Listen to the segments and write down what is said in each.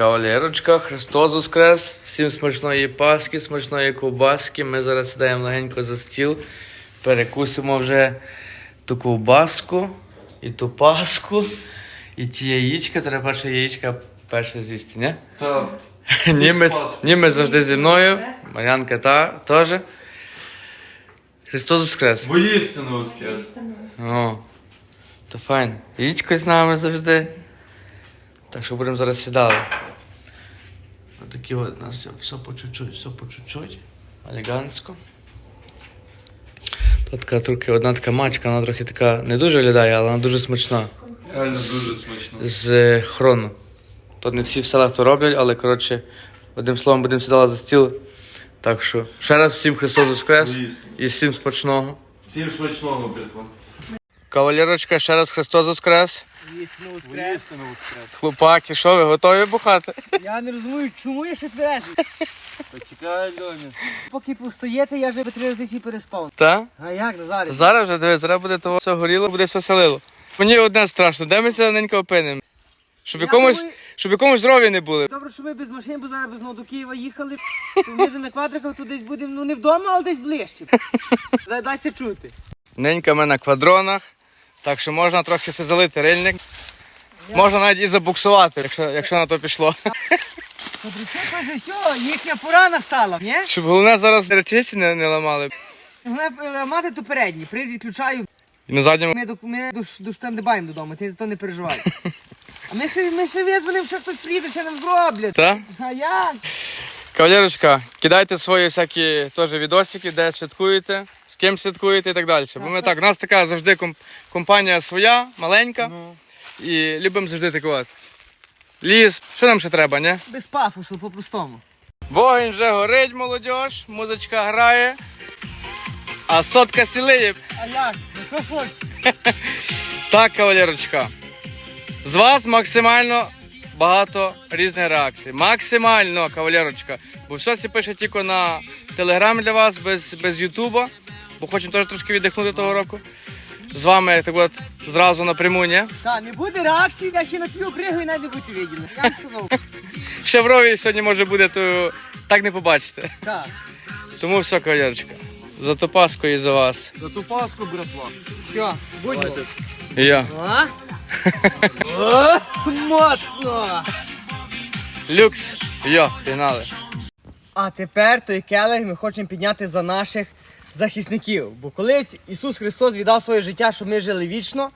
Кавалерочка, Христос Воскрес! Всім смачної паски, смачної ковбаски. Ми зараз сідаємо легенько за стіл, перекусимо вже ту ковбаску, і ту паску, і ті яєчка. Треба перше яєчка перше з'їсти, ні? Так. Німець, німець завжди зі мною, Мар'янка та теж. Христос Воскрес! Воістину воскрес. О, то файн. Яєчко з нами завжди. Так що будемо зараз сідали. Отакі от у нас все, по чуть-чуть, все по чуть-чуть. Елегантсько. Тут така трохи одна така мачка, вона трохи така не дуже виглядає, але вона дуже смачна. Реально дуже смачно. З е, хрону. Тут не всі в селах то роблять, але коротше, одним словом будемо сідали за стіл. Так що ще раз всім Христос Воскрес і всім смачного. Всім смачного, братва. Кавалерочка, ще раз Христос Воскрес. Воістину воскрес. Хлопаки, що ви готові бухати? Я не розумію, чому я ще тверезий. Почекай, Льоня. Поки постоїте, я вже три рази переспав. Та? А як, Назарі? Зараз вже дивись, зараз буде того все горіло, буде все селило. Мені одне страшно, де ми це ненько опинимо? Щоб якомусь, думаю- щоб якомусь здорові не були. Добре, що ми без машин, бо зараз знову до Києва їхали. То ми вже на квадриках то десь будемо, ну не вдома, але десь ближче. Дайся чути. Ненька ми на квадронах, так що можна трохи все залити рильник. Можна навіть і забуксувати, якщо, якщо на то пішло. Подручок каже, що, їхня пора настала, ні? Щоб головне зараз речисті не, не ламали. Головне ламати то передні, прийду, відключаю, І на задньому. ми до, ми до, до штандибаємо додому, ти за то не переживай. А ми ще, ми ще визвонимо, що хтось приїде, ще нам зроблять. Та? А як? Кавалерочка, кидайте свої всякі теж відосики, де святкуєте, з ким святкуєте і так далі. Бо ми так, у нас така завжди комп- компанія своя, маленька, і любимо завжди такувати. Ліс, що нам ще треба, ні? Без пафосу, по-простому. Вогонь вже горить, молодь, музичка грає, а сотка сілиє. А як? Ну що хочеш? Так, кавалерочка. З вас максимально багато різних реакцій. Максимально, кавалерочка. Бо все це пише тільки на телеграмі для вас, без, без Ютуба. Бо хочемо теж трошки віддихнути того року. З вами так от зразу напряму, ні? Та, не буде реакції, я ще нап'ю кригу і навіть не будете виділи. Я вам сказав. Ще в рові сьогодні може буде, то так не побачите. Так. Тому все, кавалерочка. За ту паску і за вас. За ту паску, братва. Що, будьмо. І я. А? О, Моцно! Люкс. Йо, пігнали. А тепер той келих ми хочемо підняти за наших захисників. Бо колись Ісус Христос віддав своє життя, щоб ми жили вічно.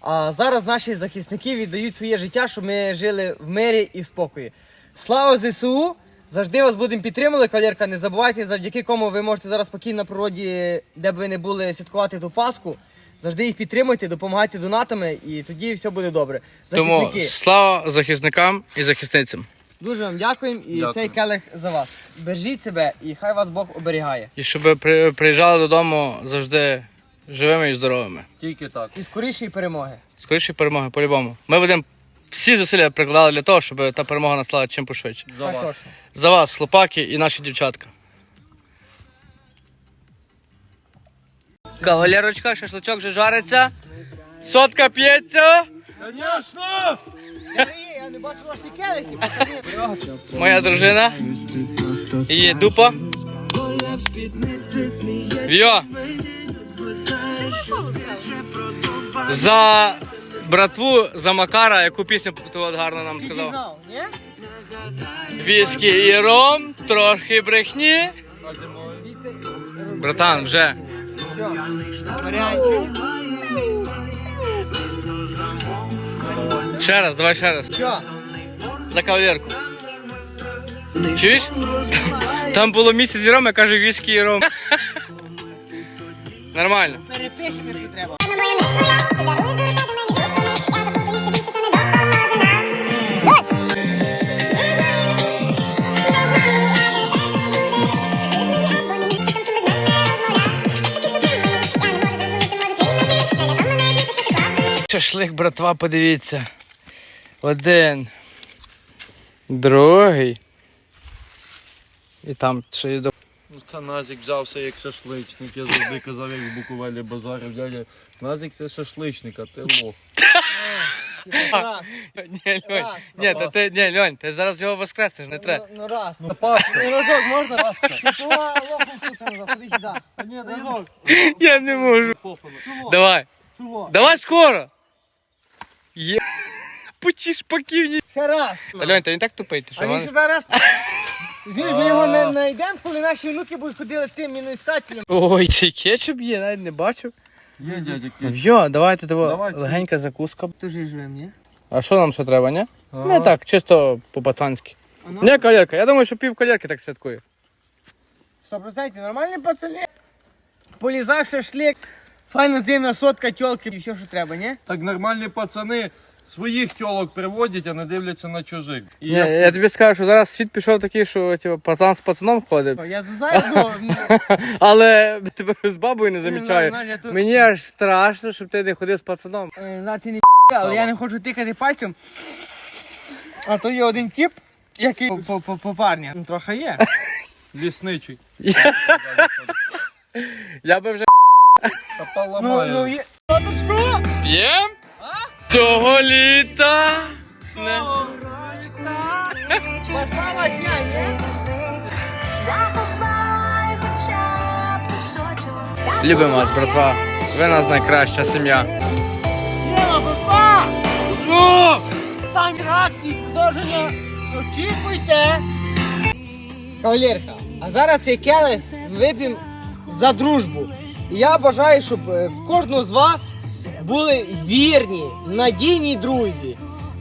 А зараз наші захисники віддають своє життя, щоб ми жили в мирі і в спокої. Слава ЗСУ! Завжди вас будемо підтримувати, кавалерка. Не забувайте, завдяки кому ви можете зараз спокійно на природі, де б ви не були, святкувати ту Пасху. Завжди їх підтримуйте, допомагайте донатами, і тоді все буде добре. Тому слава захисникам і захисницям. Дуже вам дякуємо і Дякую. цей келих за вас. Бережіть себе і хай вас Бог оберігає. І щоб при, приїжджали додому завжди живими і здоровими. Тільки так. І скорішої перемоги. Скоріше перемоги, по-любому. Ми будемо всі зусилля прикладали для того, щоб та перемога настала чим пошвидше. За так вас. точно. За вас, хлопаки і наші дівчатка. Кавалерочка, шашличок вже жариться. Сотка п'ється. Конечно! Я не бачу ваші келихи. Моя дружина. Її дупа. Вйо. За братву, за Макара, яку пісню ти от гарно нам сказав. Віскі і ром, трохи брехні. Братан, вже. Варіантів. Ще раз, давай ще раз. Що? За кавалерку. Чуєш? Там, було місяць ром, я кажу віскі і ром. Нормально. Перепишемо, що треба. Шашлик, братва, подивіться. Один. Другий. І там ще до. Ну, та Назік взявся як шашличник. Я завжди казав, як в Буковелі базарив дядя. Назік це шашличник, а ти лох. Раз. Ні, Льонь, Раз. ні, та ти, ні, Льонь, ти зараз його воскреснеш, не треба. Ну, ну раз. На Пасху. Ну, разок можна? Сюди. Ні, Разок. Я не можу. Чого? Давай, Чого? давай скоро. Є. Почиш паківні. Ще раз. Та Льонь, ти не так тупий, ти що? А він ще зараз... Звідь, ми його не знайдемо, коли наші внуки будуть ходили тим міноіскателем. Ой, цей кетчуп є, навіть не бачив. Є дядя Йо, давайте того Давайте. легенька закуска. Дуже живем, ні? А що нам ще треба, ні? Не так, чисто по-пацанськи. Не кавалерка, я думаю, що пів кавалерки так святкує. Сто процентів, нормальні пацани. Полізак, шашлик, файна зимна сотка, тьолки і все, що треба, ні? Так нормальні пацани своїх тьолок приводять, а не дивляться на чужих. І Ні, я тобі скажу, що зараз світ пішов такий, що типу, пацан з пацаном ходить. Я знаю, ну, ну, Але тебе з бабою не замічаю. ну, я тут- Мені аж страшно, щоб ти не ходив з пацаном. е, на ти не але я не хочу тикати пальцем. А то є один тип, який по, по, по, парні. Ну, трохи є. Лісничий. Я би вже Та Ну, ну, є. П'єм цього літа. Пошла ні? Б кусочок. Любимо вас, братва. Ви нас найкраща сім'я. Сіла, братва! Ну! Стан реакції, продовження. Очікуйте! Кавалерка, а зараз цей келих вип'ємо за дружбу. І я бажаю, щоб е, в кожного з вас були вірні, надійні друзі.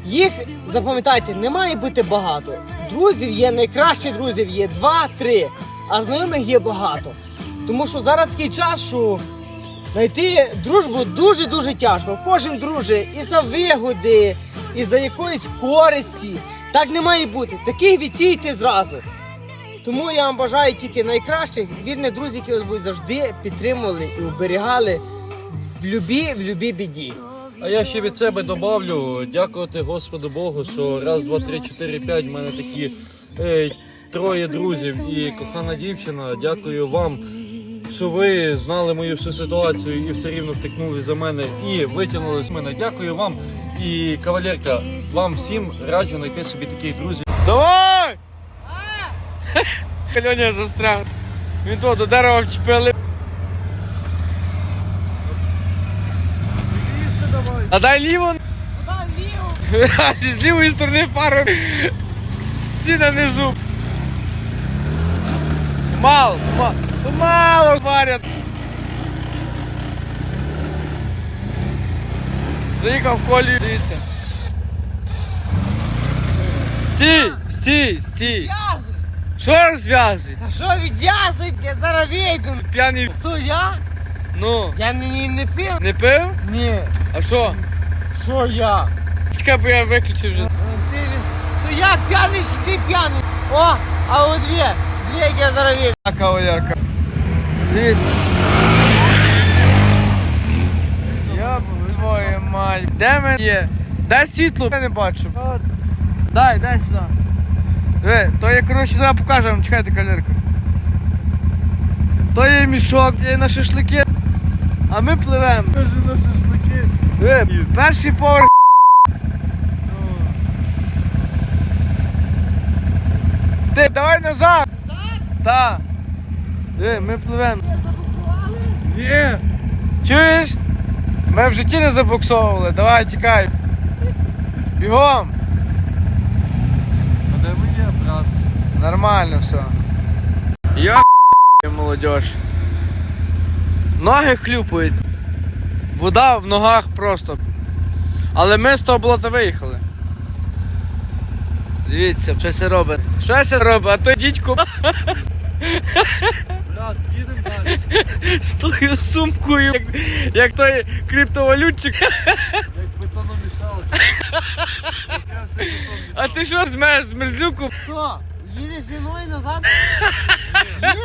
Їх, запам'ятайте, не має бути багато. Друзів є, найкращих друзів є два-три, а знайомих є багато. Тому що зараз такий час, що Знайти дружбу дуже-дуже тяжко. Кожен друже і за вигоди, і за якоїсь користі. Так не має бути. Таких відсійте зразу. Тому я вам бажаю тільки найкращих, вірних друзів, які вас будуть завжди підтримували і оберігали в любі, в любі біді. А я ще від себе добавлю, дякувати Господу Богу, що раз, два, три, чотири, п'ять в мене такі е, троє друзів і кохана дівчина. Дякую вам, що ви знали мою всю ситуацію і все рівно втикнули за мене і витягнули з мене. Дякую вам. І кавалерка, вам всім раджу знайти собі таких друзів. Давай! Льоня застряг. Він то до дерева вчепили. А дай ліво. З лівої сторони пару. Всі на низу. Мало, мало, мало парять. Заїхав в колію, дивіться. Стій, стій, стій. Що розв'язуй? А що відв'язуй? Я зараз вийду. П'яний. Що я? Ну, Я не, не пив? не пив? Ні. А що? Що я? Чекай, бо я виключив вже. Ти, то я п'яний чи ти п'яний? О, а от дві. Дві, як я зараз вийду. А кавалерка. Дивіться. Я твою мать. Де мене є? Дай світло, я не бачу. Дай, дай сюди. Диви, то я, коротше, зараз покажу вам, чекайте, кавалерка. То є мішок, є на шашлики. А ми пливемо. Каже на шашлики. Диви, перший поверх. Ти давай назад! Так. Диви, ми пливемо. Ні. Чуєш? Ми в житті не забуксовували. Давай, тікай. Бігом. А де ви є, брат? Нормально все. Я молодіж. Ноги хлюпають. Вода в ногах просто. Але ми з того болота виїхали. Дивіться, що це робить. Що це робить? А то дідько Брат, їдемо далі. з тою сумкою, як, як той криптовалютчик. Як бетономішалка. А ти що змерз, змерзлюку? Хто? Їдеш зі мною назад? Їдеш?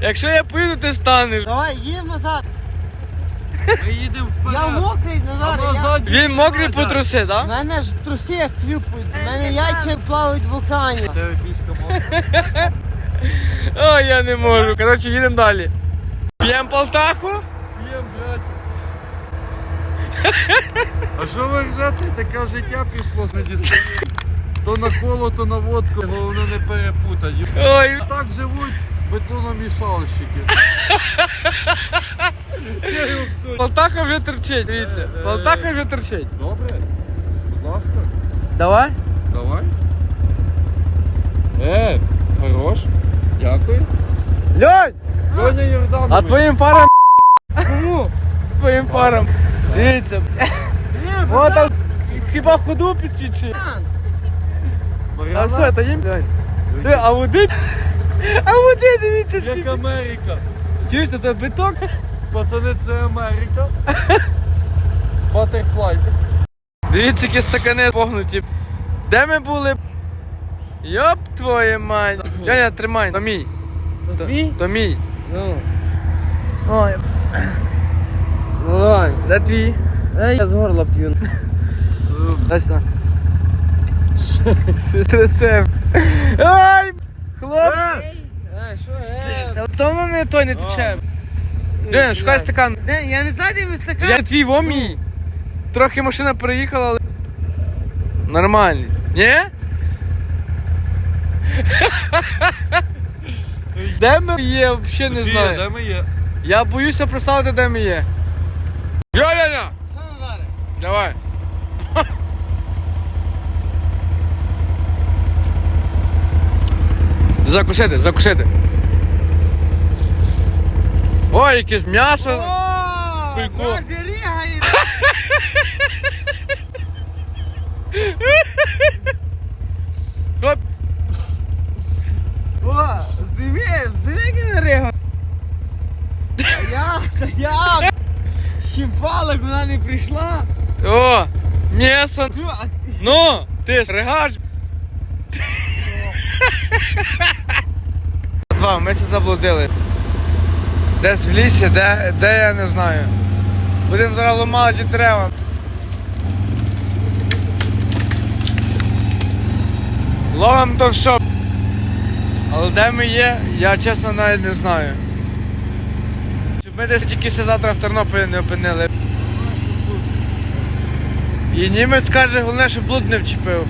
Якщо я поїду, ти станеш. Давай, їдемо назад. Ми їдемо вперед. Я мокрий А назад. Я... назад Він мокрий по труси, У так? мене ж труси як хлюпають. У мене яйця плавають в вулкані. Тебе піська мокра. О, я не можу. Коротше, їдемо далі. П'ємо полтаху? П'єм, брат. А що ви ржете? Таке життя пішло, не дістає. То на коло, то на водку, головне не перепутати. Ой, Так живуть бетономішалщики. Я Полтаха вже терчить, дивіться. Полтаха вже терчить. Добре? Будь ласка. Давай. Давай. Е, хорош. Дякую. Льонь! Льоня Йорданович. А твоїм парам. Кому? Твоїм парам. Дивіться. О, там хіба ходу підсвічує. А що, та їм? Диви, А води? А води, дивіться, Як скільки. Америка. То це биток? Пацани, це Америка. Батерфлай. Дивіться, які стакани погнуті. Де ми були? Йоп твоє мать. Яня, тримай, то мій. То твій? То мій. Ну. Ой. Ну давай. Де твій? Дай я з горла п'ю. Дай сюди. Що трясе? Ай! Хлопці! Ай, що, е? Та То не той не тече. Ден, шукай стакан. Де, я не знаю, де мій стакан. Я твій во мій. Трохи машина переїхала, але. Нормальний. Ні? Де ми є, взагалі не Софія, знаю. де ми є? Я боюся представити, де ми є. Йоляня! Що Назаре? Давай. Закусити, закусити. Ой, якесь м'ясо. О, Кулько. Боже, рігає. Оп. О, здиви, здиви, який наригав. Та я, та я. Щіпалик, вона не прийшла. О, м'ясо. Ну, ти ригаш. Два, ми це заблудили. Десь в лісі, де, де я не знаю. Будемо зараз ламати ті дерева. Ловимо то все. Але де ми є, я чесно навіть не знаю. Щоб ми десь тільки завтра в Тернополі не опинили. І німець каже, головне, щоб блуд не вчепив.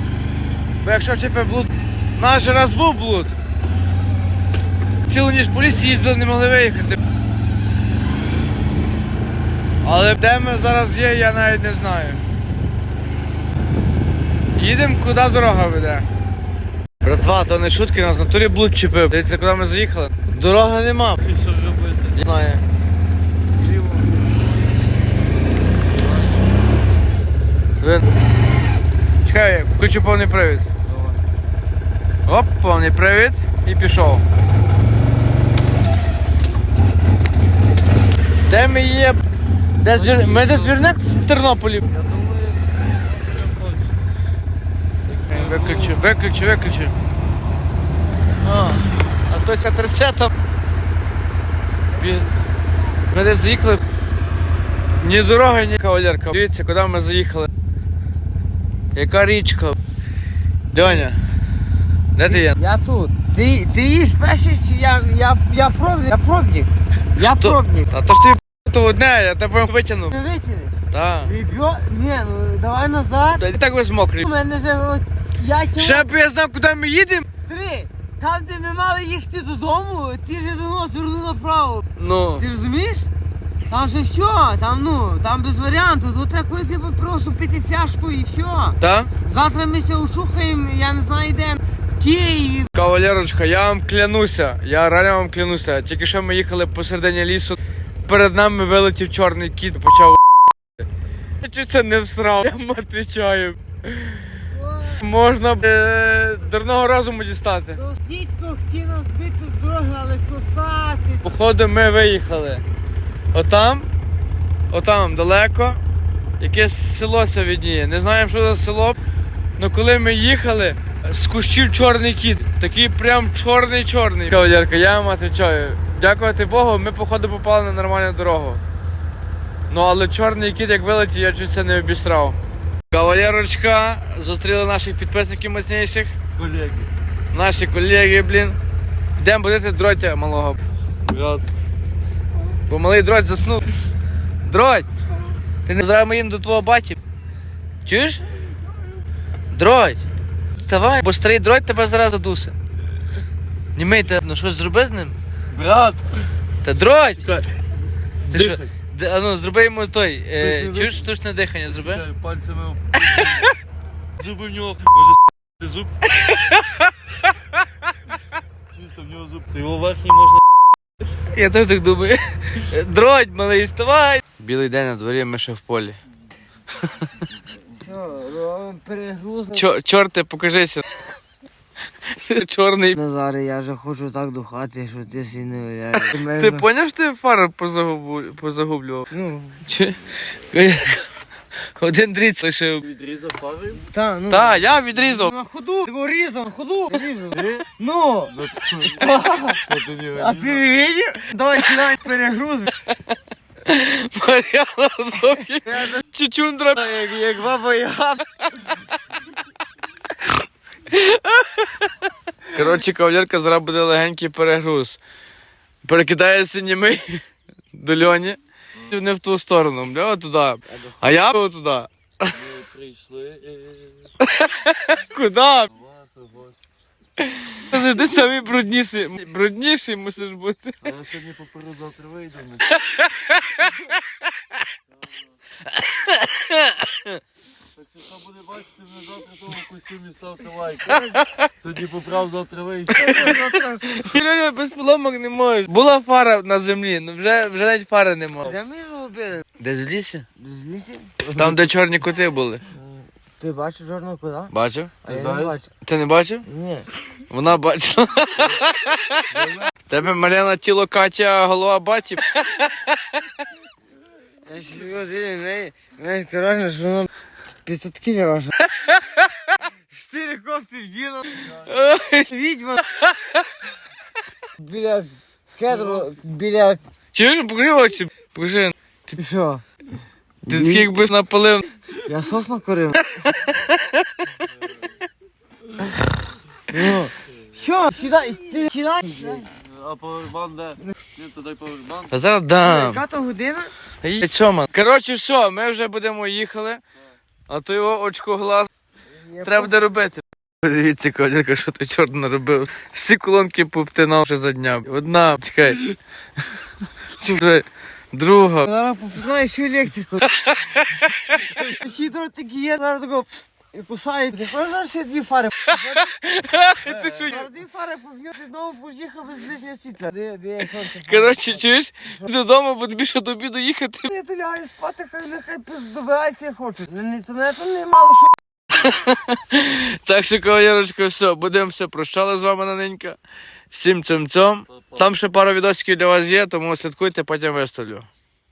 Бо якщо вчепив блуд, наш раз був блуд. Цілу ніч по лісі їздили, не могли виїхати. Але де ми зараз є, я навіть не знаю. Їдемо, куди дорога веде. Братва, то не шутки, нас в натурі блуд чепив. Дивіться, куди ми заїхали. Дороги нема. І що робити? Я знаю. Ліво. Ви- Чекай, включу повний привід. Давай. Оп, повний привід і пішов. Де ми є? Де звір... Ми десь звірнек в Тернополі. Я думаю. Виключу, виключу, виключу. А, а то ця 30 Блін. Ми десь заїхали. Ні дороги, ні кавалерка. Дивіться, куди ми заїхали. Яка річка. Льоня, де ти є? Я тут. Ти, ти їш перший чи я, я, я пробник? Я пробник. Я пробник. А то ж ти то одне, я тебе витягнув. Ти витягнеш? Так. Ребьо... Ні, ну давай назад. Та і так весь мокрий. У мене вже от, яйця... Ще б я знав, куди ми їдемо. Старий, там де ми мали їхати додому, ти вже давно звернув направо. Ну. Ти розумієш? Там же що? Там ну, там без варіанту. Тут треба курити просто пити фляжку і все. Так? Завтра ми це ушухаємо, я не знаю де. В Києві. Кавалерочка, я вам клянуся, я реально вам клянуся. Тільки що ми їхали посередині лісу, перед нами вилетів чорний кіт і почав. Я чуть це не всрав, я вам відповідаю. Можна е, дурного розуму дістати. Дідько хотів нас збити з дороги, але сосати. Походу ми виїхали. Отам, отам далеко, якесь село ся відніє. Не знаємо, що за село. але коли ми їхали, з кущів чорний кіт. Такий прям чорний-чорний. Я вам відповідаю. Дякувати Богу, ми походу попали на нормальну дорогу. Ну але чорний кіт, як вилетів, я чуть це не обісрав. Кавалерочка, зустріли наших підписників міцніших. Колеги. Наші колеги, блін. Йдемо будити дротя малого. Брат. Бо малий дроть заснув. Дроть! Ти не зараз ми їм до твого баті. Чуєш? Дроть. Вставай, бо старий дроть тебе зараз задусе. Німей, ну щось зроби з ним? Брат! Та дроть! Ти що? Дихай. Д- А ну, зроби йому той. Е, Штучне чуєш штучне дихання, зроби? Чекай, Пальцями об- Зуби в нього. Може с**ти зуб? Чисто в нього зуб. Та Його верхній можна Я теж так думаю. Дроть, малий, вставай! Білий день на дворі, ми ще в полі. Все, робимо перегруз. Чорте, покажися. Чорний. Назаре, я вже хочу так до хати, що ти сі не уявляєш. Ти поняв, що ти фару позагублював? Ну, Чи? Один дріт лишив. відрізав фарою. та, ну. Та, я відрізав. На ходу, його різав, на ходу. Різав. Ну, Ну, а ти не видів? Давай сідай перегруз. Мар'яна зовсім. Чучундра. Як, баба Яга. Коротше, кавалерка зараз буде легенький перегруз. Перекидається німий до льоні. Не в ту сторону, бля, туди. А я туди. Ми прийшли гості. Ти завжди самі брудніші. Брудніший мусиш бути. А я сьогодні поперу завтра вийду. ну. Хто буде бачити мене завтра в тому костюмі, ставте лайк. Сьогодні поправ, завтра вийду. Льоня без поломок не можеш. Була фара на землі, ну вже, вже навіть фари нема. Де ми загубили? Де з лісі? З лісі? Там, де чорні коти були. Ти бачив жодного куди? Бачив? А я не бачу. Ти не бачив? Ні. Вона бачила. Тебе Мар'яна тіло Катя, а голова баті. Я серйозно, знаєш, коротше, що воно 500 кілів аж. Чотири кофти вділа. Відьма. Біля кедру, біля... Чуєш, покажи очі. Покажи. Ти що? Ти такий якби напалив. Я сосну курив. Ну, що, сідай, ти сідай. А повербан де? Ні, то дай повербан. А зараз дам. Яка то година? Та man? Коротше, що, ми вже будемо їхали, а то його очко глаз треба буде робити. Дивіться, Кодірка, що ти чорно наробив. Всі колонки поптинав вже за дня. Одна, чекай. Чекай. Друга. Зараз попитаю всю електрику. Хідро такі є, зараз такого і. Ти хочеш зараз ще дві фари? Ти що? Зараз дві фари поб'ю, ти знову поїхав без ближнього світла. Де, де, як сонце. Коротше, чуєш? Додому, тобі ще до обіду їхати. Я то лягаю спати, хай нехай добирається як хочуть. Не, не, там не мало що. Так що, кавалерочка, все, будемо все прощали з вами наненька. Всім цим цьом. Там ще пару відосиків для вас є, тому слідкуйте, потім виставлю.